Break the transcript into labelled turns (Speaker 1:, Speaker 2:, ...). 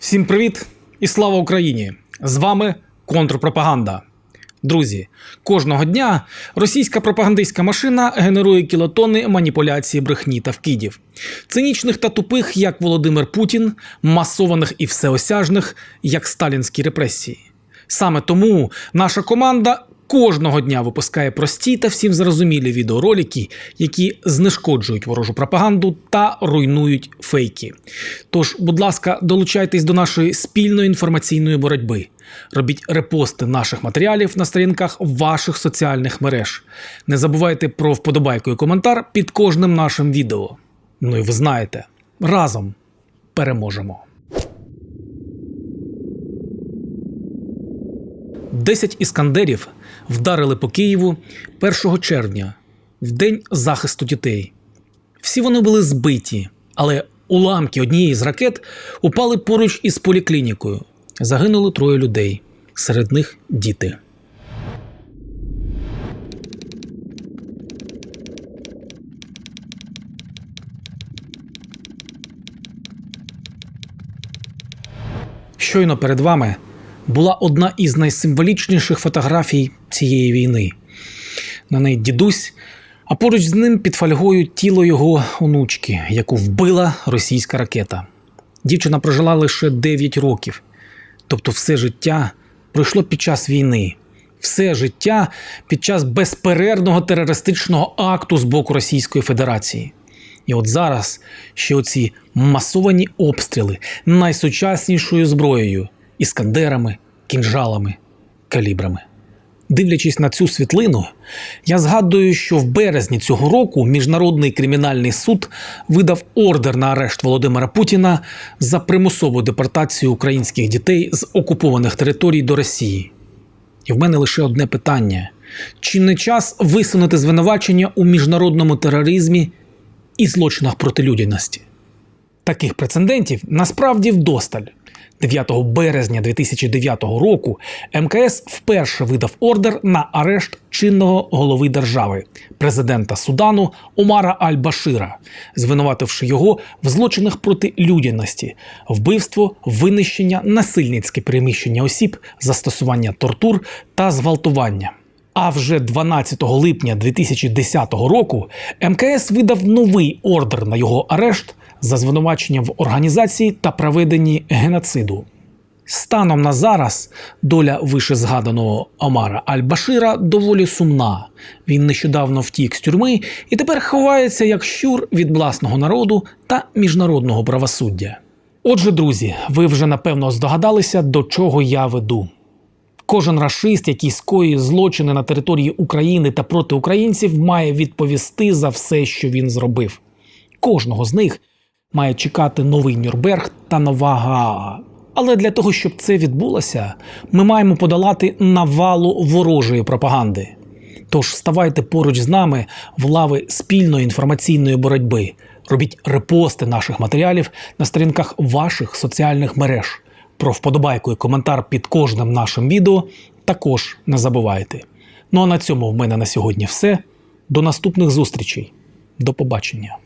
Speaker 1: Всім привіт і слава Україні! З вами контрпропаганда. Друзі, кожного дня російська пропагандистська машина генерує кілотони маніпуляції брехні та вкидів. Цинічних та тупих, як Володимир Путін, масованих і всеосяжних, як сталінські репресії. Саме тому наша команда кожного дня випускає прості та всім зрозумілі відеоролики, які знешкоджують ворожу пропаганду та руйнують фейки. Тож, будь ласка, долучайтесь до нашої спільної інформаційної боротьби. Робіть репости наших матеріалів на сторінках ваших соціальних мереж. Не забувайте про вподобайку і коментар під кожним нашим відео. Ну і ви знаєте, разом переможемо. 10 іскандерів вдарили по Києву 1 червня, в день захисту дітей. Всі вони були збиті, але уламки однієї з ракет упали поруч із поліклінікою. Загинули троє людей, серед них діти. Щойно перед вами була одна із найсимволічніших фотографій цієї війни. На неї дідусь, а поруч з ним під фольгою тіло його онучки, яку вбила російська ракета. Дівчина прожила лише 9 років, тобто все життя пройшло під час війни, все життя під час безперервного терористичного акту з боку Російської Федерації. І от зараз ще оці масовані обстріли найсучаснішою зброєю іскандерами, кінжалами, калібрами. Дивлячись на цю світлину, я згадую, що в березні цього року Міжнародний кримінальний суд видав ордер на арешт Володимира Путіна за примусову депортацію українських дітей з окупованих територій до Росії. І в мене лише одне питання: чи не час висунути звинувачення у міжнародному тероризмі і злочинах проти людяності? Таких прецедентів насправді вдосталь. 9 березня 2009 року МКС вперше видав ордер на арешт чинного голови держави, президента Судану Омара Аль-Башира, звинувативши його в злочинах проти людяності, вбивство, винищення, насильницьке переміщення осіб, застосування тортур та зґвалтування. А вже 12 липня 2010 року МКС видав новий ордер на його арешт за звинуваченням в організації та проведенні геноциду. Станом на зараз доля вишезгаданого Омара Аль-Башира доволі сумна. Він нещодавно втік з тюрми і тепер ховається як щур від власного народу та міжнародного правосуддя. Отже, друзі, ви вже напевно здогадалися, до чого я веду. Кожен рашист, який скоює злочини на території України та проти українців, має відповісти за все, що він зробив. Кожного з них має чекати новий Нюрнберг та нова Гаага. Але для того, щоб це відбулося, ми маємо подолати навалу ворожої пропаганди. Тож ставайте поруч з нами в лави спільної інформаційної боротьби. Робіть репости наших матеріалів на сторінках ваших соціальних мереж. Про вподобайку і коментар під кожним нашим відео також не забувайте. Ну а на цьому в мене на сьогодні все. До наступних зустрічей. До побачення.